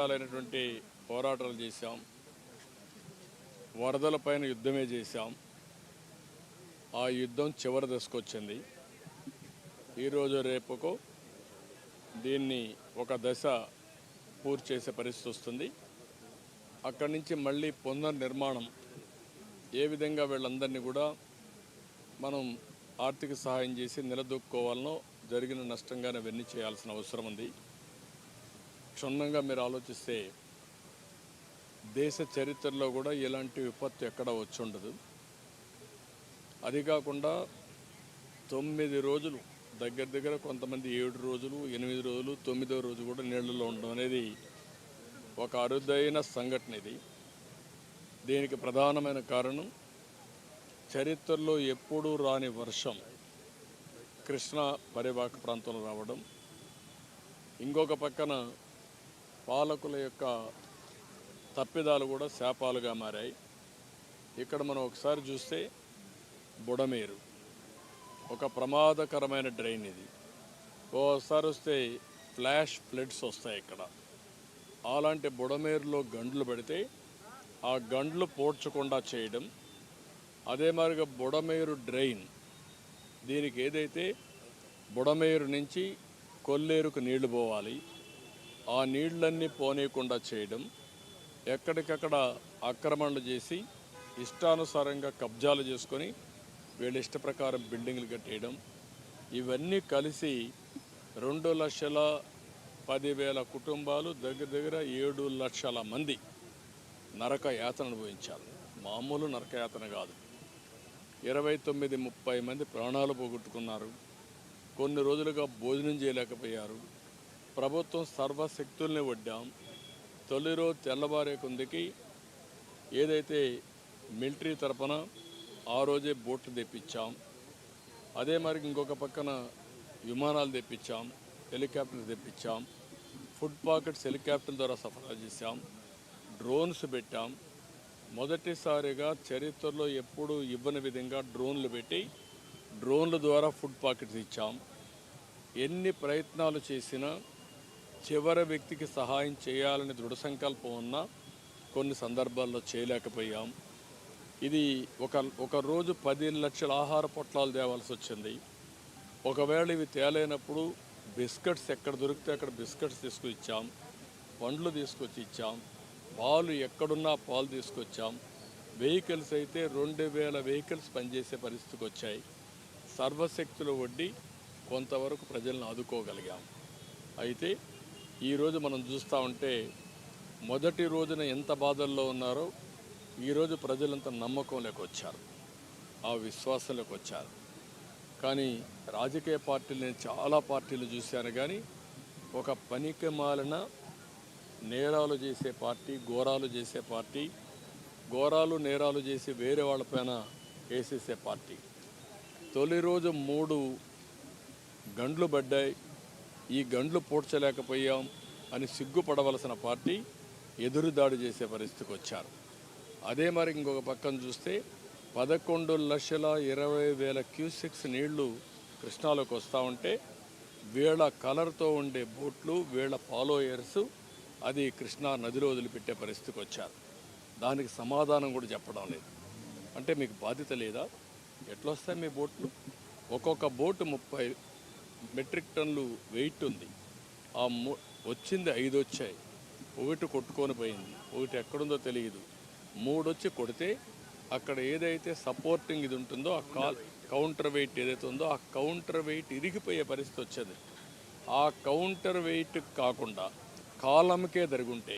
రకాలైనటువంటి పోరాటాలు చేశాం. వరదలపైన యుద్ధమే చేశాం. ఆ యుద్ధం చివరి దశకు వచ్చింది ఈరోజు రేపుకు దీన్ని ఒక దశ పూర్తి చేసే పరిస్థితి వస్తుంది. అక్కడి నుంచి మళ్ళీ పునర్నిర్మాణం ఏ విధంగా వీళ్ళందరినీ కూడా మనం ఆర్థిక సహాయం చేసి నిలదొక్కుకోవాలనో జరిగిన నష్టంగానే వెన్ని చేయాల్సిన అవసరం ఉంది. క్షుణ్ణంగా మీరు ఆలోచిస్తే దేశ చరిత్రలో కూడా ఇలాంటి విపత్తు ఎక్కడ వచ్చుండదు. అది కాకుండా తొమ్మిది రోజులు దగ్గర దగ్గర కొంతమంది ఏడు రోజులు ఎనిమిది రోజులు తొమ్మిదో రోజు కూడా నీళ్ళలో ఉండడం అనేది ఒక అరుదైన సంఘటన ఇది. దీనికి ప్రధానమైన కారణం చరిత్రలో ఎప్పుడూ రాని వర్షం కృష్ణా పరివాహక ప్రాంతంలో రావడం. ఇంకొక పక్కన పాలకుల యొక్క తప్పిదాలు కూడా శాపాలుగా మారాయి. ఇక్కడ మనం ఒకసారి చూస్తే బుడమేరు. ఒక ప్రమాదకరమైన డ్రైన్ ఇది. ఓసారి వస్తే ఫ్లాష్ ఫ్లడ్స్ వస్తాయి ఇక్కడ. అలాంటి బుడమేరులో గండ్లు పెడితే ఆ గండ్లు పోడ్చకుండా చేయడం అదే మాదిరిగా బుడమేరు డ్రైన్ దీనికి ఏదైతే బుడమేరు నుంచి కొల్లేరుకు నీళ్ళు పోవాలి ఆ నీళ్ళన్నీ పోనీయకుండా చేయడం ఎక్కడికక్కడ ఆక్రమణలు చేసి ఇష్టానుసారంగా కబ్జాలు చేసుకొని వీళ్ళ ఇష్ట ప్రకారం బిల్డింగ్లు కట్టేయడం ఇవన్నీ కలిసి రెండు లక్షల పదివేల కుటుంబాలు దగ్గర దగ్గర ఏడు లక్షల మంది నరక యాతన అనుభవించారు. మామూలు నరకయాతన కాదు. ఇరవై తొమ్మిది ముప్పై మంది ప్రాణాలు పోగొట్టుకున్నారు. కొన్ని రోజులుగా భోజనం చేయలేకపోయారు. ప్రభుత్వం సర్వశక్తుల్ని వడ్డాం. తొలి రోజు తెల్లవారే కొందికి ఏదైతే మిలిటరీ తరపున ఆ రోజే బోట్లు తెప్పించాం. అదే మరి ఇంకొక పక్కన విమానాలు తెప్పించాం హెలికాప్టర్లు తెప్పించాం ఫుడ్ పాకెట్స్ హెలికాప్టర్ ద్వారా సరఫరా చేశాం డ్రోన్స్ పెట్టాం. మొదటిసారిగా చరిత్రలో ఎప్పుడూ ఇవ్వని విధంగా డ్రోన్లు పెట్టి డ్రోన్ల ద్వారా ఫుడ్ పాకెట్స్ ఇచ్చాం. ఎన్ని ప్రయత్నాలు చేసినా చివరి వ్యక్తికి సహాయం చేయాలని దృఢ సంకల్పం ఉన్నా కొన్ని సందర్భాల్లో చేయలేకపోయాం. ఇది ఒక ఒక రోజు పది లక్షల ఆహార పొట్లాలు తేవాల్సి వచ్చింది. ఒకవేళ ఇవి తేలేనప్పుడు బిస్కెట్స్ ఎక్కడ దొరికితే అక్కడ బిస్కెట్స్ తీసుకొచ్చాం. పండ్లు తీసుకొచ్చి ఇచ్చాం. పాలు ఎక్కడున్నా పాలు తీసుకొచ్చాం. వెహికల్స్ అయితే రెండు వేల వెహికల్స్ పనిచేసే పరిస్థితికి వచ్చాయి. సర్వశక్తులు వడ్డీ కొంతవరకు ప్రజలను ఆదుకోగలిగాం. అయితే ఈరోజు మనం చూస్తూ ఉంటే మొదటి రోజున ఎంత బాధల్లో ఉన్నారో ఈరోజు ప్రజలంత నమ్మకంలోకి వచ్చారు. ఆ విశ్వాసంలోకి వచ్చారు. కానీ రాజకీయ పార్టీలు నేను చాలా పార్టీలు చూశాను కానీ ఒక పనికి మాలిన నేరాలు చేసే పార్టీ ఘోరాలు చేసే పార్టీ ఘోరాలు నేరాలు చేసి వేరే వాళ్ళపైన వేసేసే పార్టీ. తొలి రోజు మూడు గండ్లు పడ్డాయి. ఈ గండ్లు పూడ్చలేకపోయాం అని సిగ్గుపడవలసిన పార్టీ ఎదురుదాడి చేసే పరిస్థితికి వచ్చారు. అదే మరి ఇంకొక పక్కన చూస్తే పదకొండు లక్షల ఇరవై వేల క్యూసెక్స్ నీళ్ళు కృష్ణాలోకి వస్తూ ఉంటే వీళ్ళ కలర్తో ఉండే బోట్లు వీళ్ళ ఫాలోయర్స్ అది కృష్ణా నదిలో వదిలిపెట్టే పరిస్థితికి వచ్చారు. దానికి సమాధానం కూడా చెప్పడం లేదు. అంటే మీకు బాధ్యత లేదా? ఎట్లొస్తాయి మీ బోట్లు? ఒక్కొక్క బోటు ముప్పై మెట్రిక్ టన్నులు వెయిట్ ఉంది. ఆ వచ్చింది ఐదు వచ్చాయి ఒకటి కొట్టుకొని పోయింది. ఒకటి ఎక్కడుందో తెలియదు మూడు వచ్చి కొడితే అక్కడ ఏదైతే సపోర్టింగ్ ఇది ఉంటుందో ఆ కాల్ కౌంటర్ వెయిట్ ఏదైతే ఉందో ఆ కౌంటర్ వెయిట్ ఇరిగిపోయే పరిస్థితి వచ్చేది. ఆ కౌంటర్ వెయిట్ కాకుండా కాలంకే జరుగుంటే